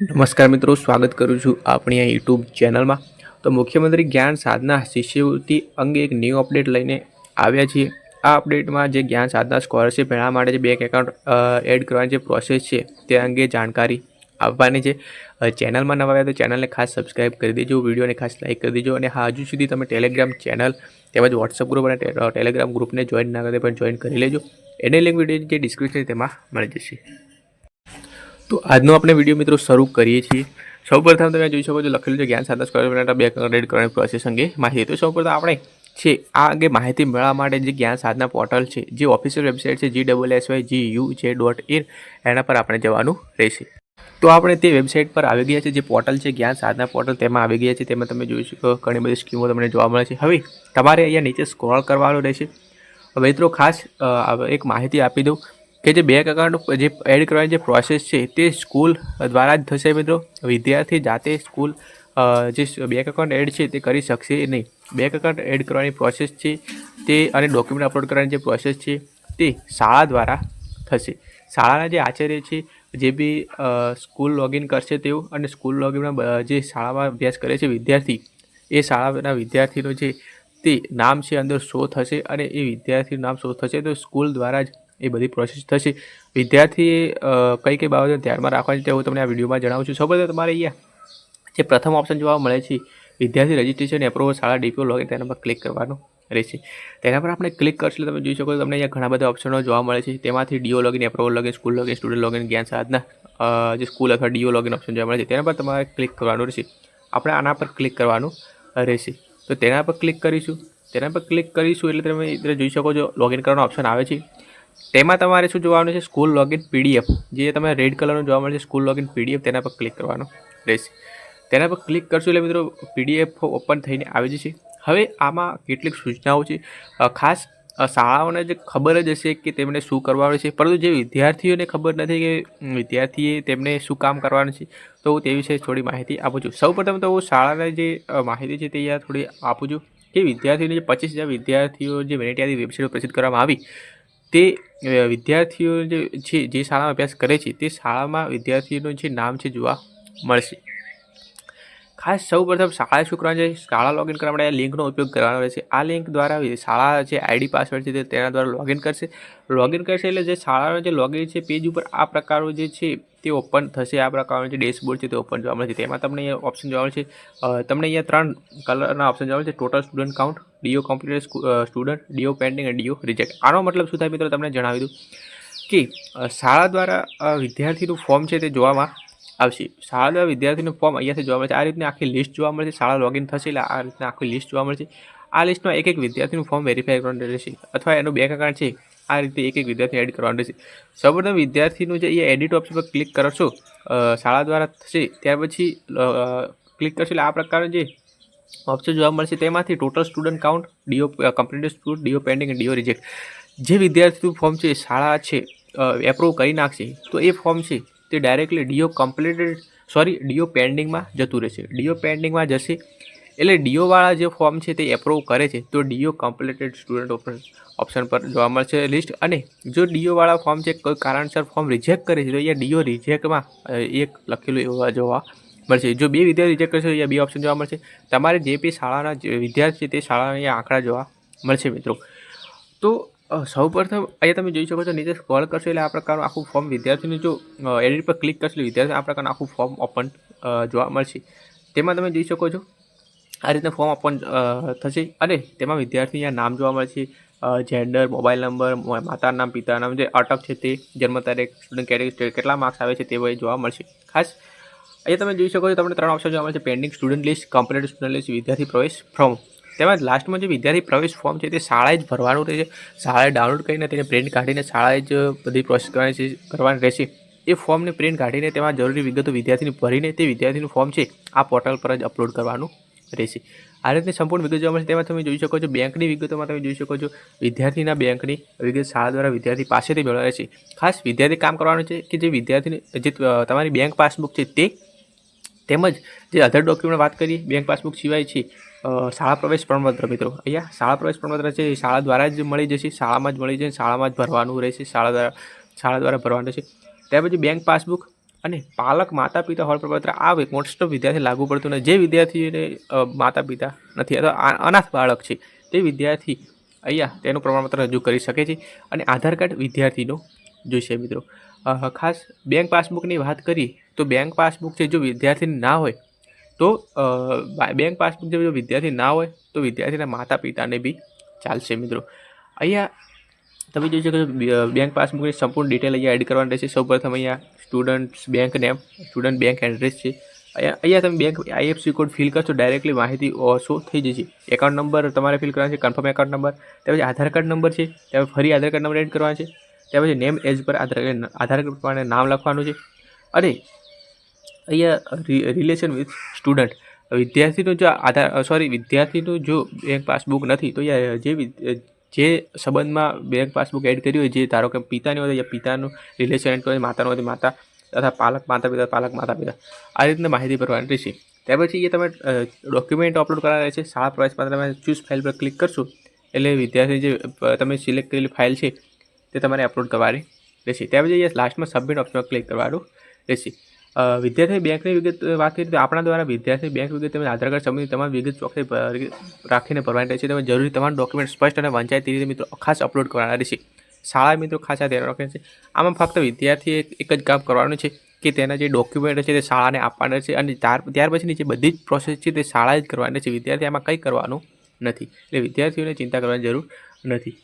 નમસ્કાર મિત્રો, સ્વાગત કરું છું આપણી આ યુટ્યુબ ચેનલમાં તો મુખ્યમંત્રી જ્ઞાન સાધના શિષ્યવૃત્તિ અંગે એક ન્યૂ અપડેટ લઈને આવ્યા છીએ. આ અપડેટમાં જે જ્ઞાન સાધના સ્કોલરશિપ મેળવવા માટે જે બેંક એકાઉન્ટ એડ કરવાની જે પ્રોસેસ છે, તે અંગે જાણકારી આપવાની છે. ચેનલમાં નવા આવ્યા તો ચેનલને ખાસ સબસ્ક્રાઇબ કરી દેજો વિડીયોને ખાસ લાઇક કરી દેજો અને હજુ સુધી તમે ટેલિગ્રામ ચેનલ તેમજ વોટ્સઅપ ગ્રુપ અને ટેલિગ્રામ ગ્રુપને જોઈન ના કરે પણ જોઈન કરી લેજો. એની લિંક વીડિયો જે ડિસ્ક્રિપ્શન તેમાં મળી જશે. તો આજનો આપણે વીડિયો મિત્રો શરૂ કરીએ છીએ. સૌપ્રથમ તમે જોઈ શકો છો, લખેલું છે જ્ઞાન સાધન સ્ક્વેર મિનિટ બે રેડ કરવાની પ્રોસેસ અંગે માહિતી. તો સૌપ્રથમ આપણે છે, આ અંગે માહિતી મેળવવા માટે જે જ્ઞાન સાધના પોર્ટલ છે, જે ઓફિશિયલ વેબસાઇટ છે G double S Y G U J dot in એના પર આપણે જવાનું રહેશે. તો આપણે તે વેબસાઇટ પર આવી ગયા છે, જે પોર્ટલ છે, જ્ઞાન સાધના પોર્ટલ તેમાં આવી ગયા છે, તેમાં તમે જોઈ શકો ઘણી બધી સ્કીમો તમને જોવા મળે છે. હવે તમારે અહીંયા નીચે સ્ક્રોલ કરવાનું રહેશે. મિત્રો ખાસ એક માહિતી આપી દઉં. કે જે બેંક એકાઉન્ટ જે એડ કરવાની જે પ્રોસેસ છે તે સ્કૂલ દ્વારા જ થશે મિત્રો. વિદ્યાર્થી જાતે સ્કૂલ જે બેંક એકાઉન્ટ એડ છે તે કરી શકશે નહીં. બેંક એકાઉન્ટ એડ કરવાની પ્રોસેસ છે તે અને ડોક્યુમેન્ટ અપલોડ કરવાની જે પ્રોસેસ છે તે શાળા દ્વારા થશે. શાળાના જે આચાર્ય છે, જે બી સ્કૂલ લોગિન કરશે તેઓ અને સ્કૂલ લોગિનમાં જે શાળામાં અભ્યાસ કરે છે વિદ્યાર્થી, એ શાળાના વિદ્યાર્થીનો જે તે નામ છે અંદર શો થશે અને એ વિદ્યાર્થીનું નામ શો થશે. તો સ્કૂલ દ્વારા જ એ બધી પ્રોસેસ થશે. વિદ્યાર્થી કઈ કઈ બાબતો ધ્યાનમાં રાખવાની તે હું તમને આ વિડીયોમાં જણાવું છું. સૌપ્રથમ તમારે અહીંયા જે પ્રથમ ઓપ્શન જોવા મળે છે, વિદ્યાર્થી રજિસ્ટ્રેશન એપ્રુવલ શાળા ડીપીઓ લોગિન તેના પર ક્લિક કરવાનું રહેશે. તેના પર આપણે ક્લિક કરશો તમે જોઈ શકો તમને અહીંયા ઘણા બધા ઓપ્શનો જોવા મળે છે. તેમાંથી DO login approval login school login student login Gyan Sadhana જે સ્કૂલ અથવા ડીઓ લોગિન ઓપ્શન જોવા મળે છે, તેના પર તમારે ક્લિક કરવાનું રહેશે. આપણે આના પર ક્લિક કરવાનું રહેશે. તો તેના પર ક્લિક કરીશું. તેના પર ક્લિક કરીશું એટલે તમે જોઈ શકો છો લોગિન કરવાનો ઓપ્શન આવે છે. તેમાં તમારે શું જોવાનું છે? સ્કૂલ લોગિન પીડીએફ જે તમે રેડ કલરનું જોવા મળે છે સ્કૂલ લોગિન પીડીએફ તેના પર ક્લિક કરવાનું રહેશે. તેના પર ક્લિક કરશો એટલે મિત્રો પીડીએફ ઓપન થઈને આવી જશે. હવે આમાં કેટલીક સૂચનાઓ છે. ખાસ શાળાઓને જે ખબર જ હશે કે તેમણે શું કરવાનું છે. પરંતુ જે વિદ્યાર્થીઓને ખબર નથી કે વિદ્યાર્થીએ તેમને શું કામ કરવાનું છે, તો હું તે વિશે થોડી માહિતી આપું છું. સૌપ્રથમ તો હું શાળાની જે માહિતી છે તે થોડી આપું છું કે વિદ્યાર્થીઓને જે પચીસ હજાર વિદ્યાર્થીઓ જે મેનેટિયાની વેબસાઇટ પ્રસિદ્ધ કરવામાં આવી તે વિદ્યાર્થીઓ જે છે જે શાળામાં અભ્યાસ કરે છે, તે શાળામાં વિદ્યાર્થીઓનું જે નામ છે જોવા મળશે. ખાસ સૌ પ્રથમ શાળા છોકરાને શાળા લોગિન કરવા માટે આ લિંકનો ઉપયોગ કરવાનો રહેશે. આ લિંક દ્વારા શાળા જે આઈડી પાસવર્ડ છે તેના દ્વારા લોગિન કરશે. લોગિન કરશે એટલે જે શાળાનો જે લોગિન છે પેજ ઉપર આ પ્રકારનું જે છે તે ઓપન થશે. આ પ્રકારનું જે ડેશબોર્ડ છે તે ઓપન જોવા મળે છે તેમાં તમને અહીંયા ઓપ્શન જોવા મળશે. તમને અહીંયા ત્રણ કલરના ઓપ્શન જોવા મળશે. Total student count DO computer student DO pending અને ડીઓ રિજેક્ટ આનો મતલબ શું થાય મિત્રો? તમને જણાવી દઉં કે શાળા દ્વારા વિદ્યાર્થીનું ફોર્મ છે તે જોવામાં આવશે. શાળા દ્વારા વિદ્યાર્થીનું ફોર્મ અહીંયાથી જોવા મળશે. આ રીતની આખી લિસ્ટ જોવા મળશે. શાળા લોગિન થશે એટલે આ રીતના આખી લિસ્ટ જોવા મળશે. આ લિસ્ટમાં એક એક વિદ્યાર્થીનું ફોર્મ વેરીફાઈ કરવાનું રહેશે. અથવા એનું બેંક એકાઉન્ટ છે, આ રીતે એક એક વિદ્યાર્થી એડ કરવાનું રહેશે. સૌપ્રથમ વિદ્યાર્થીનું જે એ એડિટ ઓપ્શન પર ક્લિક કરશો શાળા દ્વારા થશે, ત્યાર પછી ક્લિક કરશો એટલે આ પ્રકારનું જે ઓપ્શન જોવા મળશે. તેમાંથી total student count DO completed student DO pending DO reject જે વિદ્યાર્થીનું ફોર્મ છે શાળા છે એપ્રુવ કરી નાખશે, તો એ ફોર્મ છે, તે directly DO completed sorry DO પેન્ડિંગમાં જતું રહેશે. ડીઓ પેન્ડિંગમાં જશે, એટલે ડીઓવાળા જે ફોર્મ છે, તે એપ્રુવ કરે છે, તો ડીઓ કમ્પ્લીટેડ સ્ટુડન્ટ ઓપ્શન પર જોવા મળશે લિસ્ટ અને જો ડીઓવાળા ફોર્મ છે, કોઈ કારણસર ફોર્મ રિજેક્ટ કરે છે, તો અહીંયા ડીઓ રિજેક્ટમાં એક લખેલું એવા જોવા મળશે. જો બે વિદ્યાર્થી રિજેક્ટ કરશે અહીંયા બે ઓપ્શન જોવા મળશે. તમારે જે બી શાળાના વિદ્યાર્થી છે તે શાળાના અહીંયા આંકડા જોવા મળશે મિત્રો. તો સૌ સૌપ્રથમ અહીંયા તમે જોઈ શકો છો નીચે સ્ક્રોલ કરશો એટલે આ પ્રકારનું આખું ફોર્મ વિદ્યાર્થીનું જો એડિટ પર ક્લિક કરશો વિદ્યાર્થી આ પ્રકારનું આખું ફોર્મ ઓપન જોવા મળશે. તેમાં તમે જોઈ શકો છો, આ રીતના ફોર્મ ઓપન થશે અને તેમાં વિદ્યાર્થી અહીંયા નામ જોવા મળશે. જેન્ડર મોબાઈલ નંબર માતાનું નામ, પિતાનું નામ, જે અટક છે તે, જન્મ તારીખ સ્ટુડન્ટ કેટેગરી કેટલા માર્ક્સ આવે છે તે જોવા મળશે. ખાસ અહીંયા તમે જોઈ શકો છો, તમને ત્રણ ઓપ્શન જોવા છે. Pending student list complete student list વિદ્યાર્થી પ્રવેશ ફોર્મ તેમજ લાસ્ટમાં જે વિદ્યાર્થી પ્રવેશ ફોર્મ છે તે શાળાએ જ ભરવાનું રહેશે. શાળાએ ડાઉનલોડ કરીને તેને પ્રિન્ટ કાઢીને શાળાએ જ બધી પ્રોસેસ કરવાની છે, કરવાની રહેશે. એ ફોર્મને પ્રિન્ટ કાઢીને તેમાં જરૂરી વિગતો વિદ્યાર્થીને ભરીને તે વિદ્યાર્થીનું ફોર્મ છે, આ પોર્ટલ પર જ અપલોડ કરવાનું રહેશે. આ રીતની સંપૂર્ણ વિગત જોવા મળશે તેમાં તમે જોઈ શકો છો, બેંકની વિગતોમાં તમે જોઈ શકો છો, વિદ્યાર્થીના બેંકની વિગત શાળા દ્વારા વિદ્યાર્થી પાસેથી મેળવે છે. ખાસ વિદ્યાર્થી કામ કરવાનું છે કે જે વિદ્યાર્થીને, જે તમારી બેંક પાસબુક છે તે તેમજ જે અધર ડોક્યુમેન્ટ વાત કરીએ બેંક પાસબુક સિવાય છે શાળા પ્રવેશ પ્રમાણપત્ર મિત્રો. અહીંયા શાળા પ્રવેશ પ્રમાણપત્ર છે, એ શાળા દ્વારા જ મળી જશે, શાળામાં જ મળી જશે, શાળામાં જ ભરવાનું રહેશે, શાળા દ્વારા શાળા દ્વારા ભરવાનું રહેશે. ત્યાર પછી બેંક પાસબુક અને પાલક માતા પિતા હોલ પ્રમાણપત્ર આ મોસ્ટ ઓફ વિદ્યાર્થી લાગુ પડતું નથી. જે વિદ્યાર્થીને માતા પિતા નથી, અથવા અનાથ બાળક છે, તે વિદ્યાર્થી અહીંયા તેનું પ્રમાણપત્ર રજૂ કરી શકે છે. અને આધાર કાર્ડ વિદ્યાર્થીનો જોઈશે મિત્રો. ખાસ બેંક પાસબુકની વાત કરી, તો બેંક પાસબુક છે જો વિદ્યાર્થી ના હોય, તો બેંક પાસબુક જો વિદ્યાર્થી ના હોય, તો વિદ્યાર્થીના માતા પિતાને બી ચાલશે મિત્રો. અહીંયા તમે જોઈ શકો છો બેંક પાસબુકની સંપૂર્ણ ડિટેલ અહીંયા એડ કરવાની રહેશે. સૌપ્રથમ અહીંયા students bank name student bank address છે. અહીંયા અહીંયા તમે બેંક આઈએફસી કોડ ફિલ કરશો ડાયરેક્ટલી માહિતી શો થઈ જશે. એકાઉન્ટ નંબર તમારે ફિલ કરવાનો છે કન્ફર્મ એકાઉન્ટ નંબર તેમજ આધાર કાર્ડ નંબર છે ત્યાર ફરી આધાર કાર્ડ નંબર એડ કરવાનો છે. ત્યાર પછી નેમ એજ પર આધાર આધાર કાર્ડ પ્રમાણે નામ લખવાનું છે. અને અહીંયા રિલેશન વિથ સ્ટુડન્ટ વિદ્યાર્થીનું જો આધાર સોરી વિદ્યાર્થીનું જો બેંક પાસબુક નથી, તો જે જે સંબંધમાં બેંક પાસબુક એડ કર્યું હોય, જે ધારો કે પિતાની હોય, યા પિતાનું રિલેશન એડ કરે માતાનું હોય માતા તથા પાલક, માતા પિતા, પાલક, માતા પિતા, આ રીતના માહિતી ભરવાની રહેશે. ત્યાર પછી એ તમે ડોક્યુમેન્ટ અપલોડ કરવાના રહેશે શાળા પ્રવેશ તમે ચૂઝ ફાઇલ પર ક્લિક કરશો, એટલે વિદ્યાર્થી જે તમે સિલેક્ટ કરેલી ફાઇલ છે તે તમારે અપલોડ કરવાની રહેશે. ત્યાર પછી લાસ્ટમાં સબમિટ ઓપ્શન ક્લિક કરવાનું રહેશે. વિદ્યાર્થી બેંકની વિગત વાત કરીએ તો આપણા દ્વારા વિદ્યાર્થી બેંક વિગત તમે આધાર કાર્ડ સંબંધિત તમામ વિગત ચોકસાઈ રાખીને ભરવાની રહેશે. તમે જરૂરી તમામ ડોક્યુમેન્ટ સ્પષ્ટ અને વંચાયતી રીતે મિત્રો ખાસ અપલોડ કરવાના રહેશે. શાળા મિત્રો ખાસ આ ધ્યાન રાખે છે. આમાં ફક્ત વિદ્યાર્થીએ એક જ કામ કરવાનું છે કે તેના જે ડોક્યુમેન્ટ છે તે શાળાને આપવાના છે અને ત્યાર ત્યાર પછીની જે બધી જ પ્રોસેસ છે તે શાળાએ જ કરવાની છે વિદ્યાર્થી આમાં કંઈ કરવાનું નથી. એટલે વિદ્યાર્થીઓને ચિંતા કરવાની જરૂર નથી.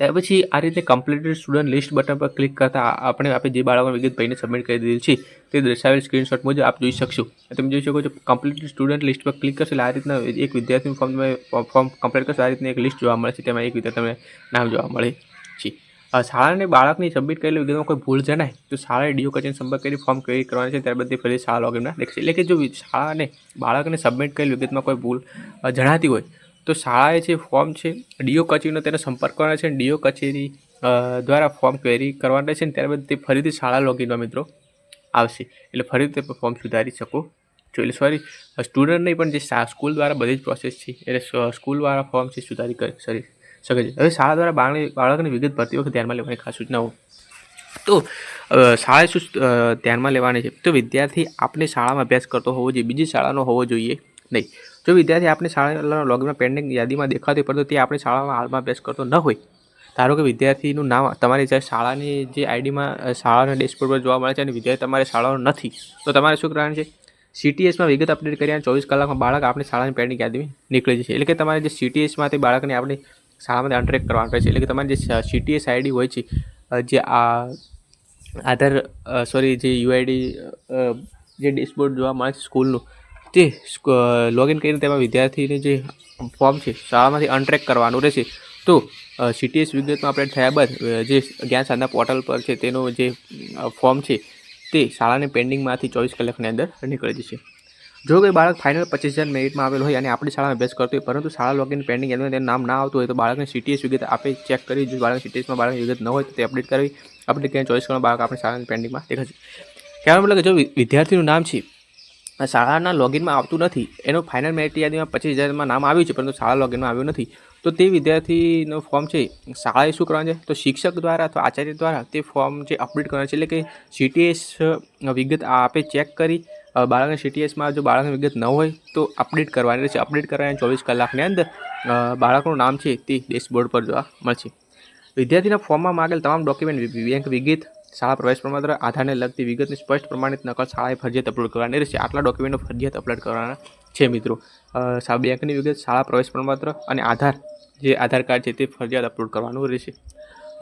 ત્યાર પછી આ રીતે કમ્પ્લીટેડ સ્ટુડન્ટ લિસ્ટ બટન પર ક્લિક કરતાં આપણે આપણે જે બાળકોની વિગત ભાઈને સબમિટ કરી દીધી છે, તે દર્શાવેલ સ્ક્રીનશોટ મુજબ આપ જોઈ શકશો. તમે જોઈ શકો છો કમ્પ્લીટેડ સ્ટુડન્ટ લિસ્ટ પર ક્લિક કરશો એટલે આ રીતના એક વિદ્યાર્થીનું ફોર્મ તમે ફોર્મ કમ્પ્લીટ કરશો, આ રીતની એક લિસ્ટ જોવા મળે છે, તેમાં એક વિદ્યાર્થી તમને નામ જોવા મળે છે. શાળાને બાળકની સબમિટ કરેલી વિગતમાં કોઈ ભૂલ જણાય, તો શાળાએ ડીઓ કચેરીને સંપર્ક કરી ફોર્મ ક્લિક કરવાની છે, ત્યારબાદ તે ફરી શાળા લોગિનમાં દેખશે એટલે કે જો શાળાને બાળકને સબમિટ કરેલી વિગતમાં કોઈ ભૂલ જણાતી હોય તો શાળાએ જે ફોર્મ છે, ડીઓ કચેરીનો તેને સંપર્ક કરવાનો છે. ડીઓ કચેરી દ્વારા ફોર્મ ક્વેરી કરવાનું રહેશે ને ત્યારબાદ તે ફરીથી શાળા લોગિનમાં મિત્રો આવશે. એટલે ફરીથી તે ફોર્મ સુધારી શકો. છો એટલે સોરી સ્ટુડન્ટ નહીં, પણ જે સ્કૂલ દ્વારા બધી જ પ્રોસેસ છે, એટલે સ્કૂલવાળા ફોર્મ છે, સુધારી કરી સોરી શકે છે. હવે શાળા દ્વારા બાળક બાળકની વિગત ભરતી વખતે ધ્યાનમાં લેવાની ખાસ સૂચનાઓ તો શાળાએ શું ધ્યાનમાં લેવાની છે? તો વિદ્યાર્થી આપણી શાળામાં અભ્યાસ કરતો હોવો જોઈએ, બીજી શાળાનો હોવો જોઈએ નહીં. જો વિદ્યાર્થી આપણી શાળાના લોગિનમાં પેન્ડિંગ યાદીમાં દેખાતી પરંતુ તે આપણી શાળામાં હાલમાં અભ્યાસ કરતો ન હોય, ધારો કે વિદ્યાર્થીનું નામ તમારી જે શાળાની જે આઈડીમાં શાળાના ડેશબોર્ડ પર જોવા મળે છે અને વિદ્યાર્થી તમારી શાળાનો નથી, તો તમારે શું કરવાનું છે? સીટીએસમાં વિગત અપડેટ કર્યા ચોવીસ કલાકમાં બાળક આપણી શાળાની પેન્ડિંગ યાદીમાં નીકળી જશે. એટલે કે તમારે જે સીટીએસમાંથી બાળકને આપણી શાળામાંથી અનટ્રેક કરવાનું રહેશે. એટલે કે તમારી જે સીટીએસ આઈડી હોય છે જે આ, આધાર સોરી જે યુઆઈડી જે ડેશબોર્ડ જોવા મળે છે સ્કૂલનું તે લોગિન કરીને તેમાં વિદ્યાર્થીને જે ફોર્મ છે, શાળામાંથી અનટ્રેક કરવાનું રહેશે. તો સીટીએસ વિગતમાં અપડેટ થયા બાદ જે જ્ઞાન સાધના પોર્ટલ પર છે, તેનો જે ફોર્મ છે, તે શાળાની પેન્ડિંગમાંથી ચોવીસ કલાકની અંદર નીકળી જશે. જો કોઈ બાળક ફાઇનલ પચીસ હજાર મેરિટમાં આવેલો હોય અને આપણી શાળામાં અભ્યાસ કરતો હોય, પરંતુ શાળા લોગિન પેન્ડિંગ એનું તેનું નામ ના આવતું હોય, તો બાળકને સીટીએસ વિગત આપે ચેક કરી, જો બાળક સીટીએસમાં બાળકની વિગત ન હોય, તો તે અપડેટ કરવી. અપડેટ કરીને ચોઈસ કરવાનો બાળક આપણી શાળાની પેન્ડિંગમાં દેખાશે. કહેવાનો મતલબ કે જો વિદ્યાર્થીનું નામ છે શાળાના લોગિનમાં આવતું નથી. એનું ફાઇનલ મેરિટ યાદીમાં પચીસ હજારમાં નામ આવ્યું છે, પરંતુ શાળા લોગિનમાં આવ્યું નથી. તો તે વિદ્યાર્થીનું ફોર્મ છે, શાળાએ શું કરવાનું છે? તો શિક્ષક દ્વારા અથવા આચાર્ય દ્વારા તે ફોર્મ જે અપડેટ કરવાનું છે, એટલે કે સીટીએસ વિગત આપે ચેક કરી બાળકને સીટીએસમાં જો બાળકની વિગત ન હોય, તો અપડેટ કરવાની રહેશે. અપડેટ કરવાની ચોવીસ કલાકની અંદર બાળકનું નામ છે તે ડેશબોર્ડ પર જોવા મળશે. વિદ્યાર્થીના ફોર્મમાં માગેલ તમામ ડોક્યુમેન્ટ બેંક વિગત શાળા પ્રવેશ પ્રમાણપત્ર આધારને લગતી વિગતની સ્પષ્ટ પ્રમાણિત નકલ શાળાએ ફરજિયાત અપલોડ કરવાની રહેશે. આટલા ડોક્યુમેન્ટો ફરજિયાત અપલોડ કરવાના છે મિત્રો. બેંકની વિગત, શાળા પ્રવેશ પ્રમાણપત્ર અને આધાર, જે આધાર કાર્ડ છે તે ફરજિયાત અપલોડ કરવાનું રહેશે.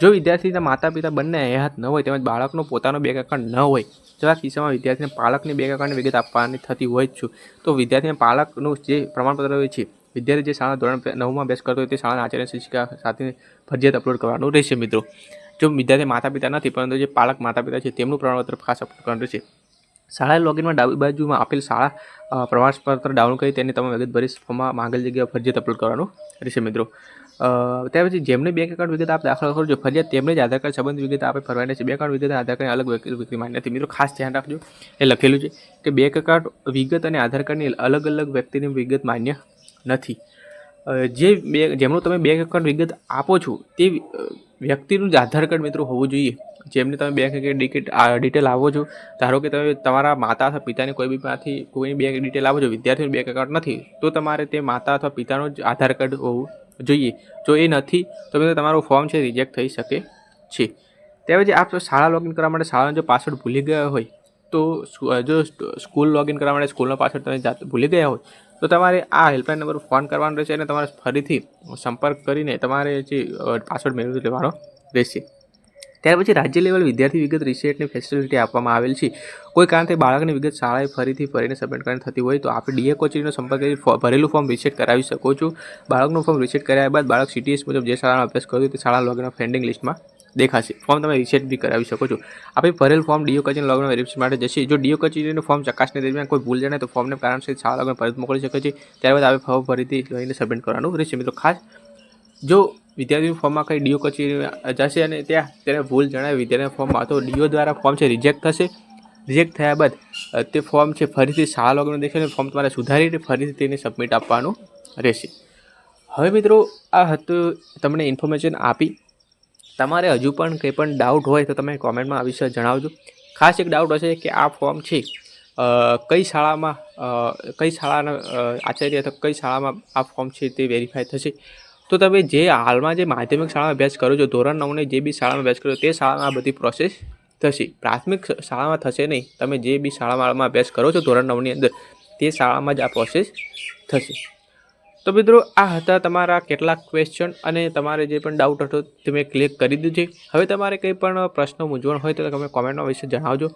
જો વિદ્યાર્થીના માતા પિતા બંને હયાત ન હોય તેમજ બાળકનો પોતાનો બેંક એકાઉન્ટ ન હોય જેવા કિસ્સામાં વિદ્યાર્થીને પાલકની બેંક એકાઉન્ટની વિગત આપવાની થતી હોય જ છું. તો વિદ્યાર્થીને પાલકનું જે પ્રમાણપત્ર હોય છે, વિદ્યાર્થી જે શાળા ધોરણ નવમાં અભ્યાસ કરતો હોય તે શાળાના આચાર્ય શિક્ષિકા સાથે ફરજિયાત અપલોડ કરવાનું રહેશે મિત્રો. જો વિદ્યાર્થી માતા પિતા નથી, પરંતુ જે પાલક માતા પિતા છે, તેમનું પ્રમાણપત્ર ખાસ અપલોડ રહેશે શાળા લોગિનમાં ડાબી બાજુમાં આપેલ શાળા પ્રમાણપત્ર ડાઉનલોડ કરી તેની તમે વિગત ભરી ફોર્મમાં માંગેલ જગ્યાએ ફરજિયાત અપલોડ કરવાનું રહેશે મિત્રો. ત્યાર પછી જેમને બેંક એકાઉન્ટ વિગત આપ દાખલ કરો છો, ફરજિયાત તેમને જ આધાર કાર્ડ સંબંધ વિગત આપે ફરવાની છે. બેંક એકાઉન્ટ વિગત આધાર કાર્ડ અલગ વ્યક્તિ માન્ય નથી. મિત્રો, ખાસ ધ્યાન રાખજો. એ લખેલું છે કે બેંક એકાઉન્ટ વિગત અને આધાર કાર્ડની અલગ અલગ વ્યક્તિની વિગત માન્ય નથી. જે બે જેમનું તમે બેંક એકાઉન્ટ વિગત આપો છો, તે વ્યક્તિનું જ આધાર કાર્ડ મિત્રો હોવું જોઈએ. જેમને તમે બેંક ડિકેટ ડિટેલ આવો છો, ધારો કે તમે તમારા માતા અથવા પિતાની કોઈ બી માંથી કોઈની બેંક ડિટેલ આવો છો, વિદ્યાર્થીનું બેંક એકાઉન્ટ નથી, તો તમારે તે માતા અથવા પિતાનું જ આધાર કાર્ડ હોવું જોઈએ. જો એ નથી, તો મિત્રો તમારું ફોર્મ છે રિજેક્ટ થઈ શકે છે. તેમજ આપ શાળા લોગિન કરવા માટે શાળાનો જો પાસવર્ડ ભૂલી ગયા હોય, તો જો સ્કૂલ લોગિન કરવા માટે સ્કૂલનો પાસવર્ડ તમે ભૂલી ગયા હોય તો તમારે આ હેલ્પલાઇન નંબર ફોન કરવાનો રહેશે અને તમારે ફરીથી સંપર્ક કરીને તમારે જે પાસવર્ડ મેળવી લેવાનો રહેશે. ત્યાર પછી રાજ્ય લેવલ વિદ્યાર્થી વિગત રિસેટની ફેસિલિટી આપવામાં આવેલ છે. કોઈ કારણથી બાળકની વિગત શાળાએ ફરીથી ફરીને સબમિટ કરવાની થતી હોય તો આપણે ડીએ કચેરીનો સંપર્ક કરી ભરેલું ફોર્મ રિસેટ કરાવી શકો છો. બાળકનું ફોર્મ રિસેટ કર્યા બાદ બાળક સીટીએસ મુજબ જે શાળાનો અભ્યાસ કર્યો તે શાળા લગ્ન ફેન્ડિંગ લિસ્ટમાં દેખાશે. ફોર્મ તમે રિસેટ બી કરાવી શકો છો. આપણે ભરેલ ફોર્મ ડીઓ કચેરી લોગિન વેરિફિકેશન માટે જશે. જો ડીઓ કચેરીનું ફોર્મ ચકાસણી દરમિયાન કોઈ ભૂલ જણાય તો ફોર્મને કારણસર શાળા લોગિન પરત મોકલી શકે છે. ત્યારબાદ આપણે ફોર્મ ફરીથી લઈને સબમિટ કરવાનું રહેશે. મિત્રો, ખાસ જો વિદ્યાર્થીનું ફોર્મમાં કંઈ ડીઓ કચેરી જશે અને ત્યાં તેને ભૂલ જણાય, વિદ્યાર્થીના ફોર્મમાં તો ડીઓ દ્વારા ફોર્મ છે રિજેક્ટ થશે. રિજેક્ટ થયા બાદ તે ફોર્મ છે ફરીથી શાળા લોગિન દેખાય ફોર્મ તમારે સુધારીને ફરીથી તેને સબમિટ આપવાનું રહેશે. હવે મિત્રો, આ હતું તમને ઇન્ફોર્મેશન આપી. તમારે હજુ પણ કંઈ પણ ડાઉટ હોય તો તમે કોમેન્ટમાં આ વિશે જણાવજો. ખાસ એક ડાઉટ હશે કે આ ફોર્મ છે કઈ શાળામાં કઈ શાળાના આચાર્ય અથવા કઈ શાળામાં આ ફોર્મ છે તે વેરીફાઈ થશે. તો તમે જે હાલમાં જે માધ્યમિક શાળામાં અભ્યાસ કરો છો, ધોરણ નવને જે બી શાળામાં અભ્યાસ કરો તે શાળામાં આ બધી પ્રોસેસ થશે. પ્રાથમિક શાળામાં થશે નહીં, તમે જે બી શાળામાં અભ્યાસ કરો છો ધોરણ નવની અંદર, તે શાળામાં જ આ પ્રોસેસ થશે. તો મિત્રો, આ હતા તમારા કેટલાક ક્વેશ્ચન અને તમારે જે પણ ડાઉટ હતો તે મેં ક્લિક કરી દીધું છે. હવે તમારે કંઈ પણ પ્રશ્નો મૂંઝવણ હોય તો તમે કોમેન્ટમાં વિશે જણાવજો.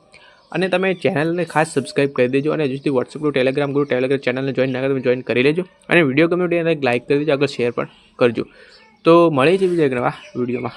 અને તમે ચેનલને ખાસ સબસ્ક્રાઇબ કરી દેજો અને હજુ WhatsApp group Telegram group Telegram ચેનલને જોઈન ના તમે જોઈન કરી લેજો. અને વીડિયો ગમે તો એને લાઇક કરી દેજો, આગળ શેર પણ કરજો. તો મળીએ છીએ બીજા એક નવા વિડીયોમાં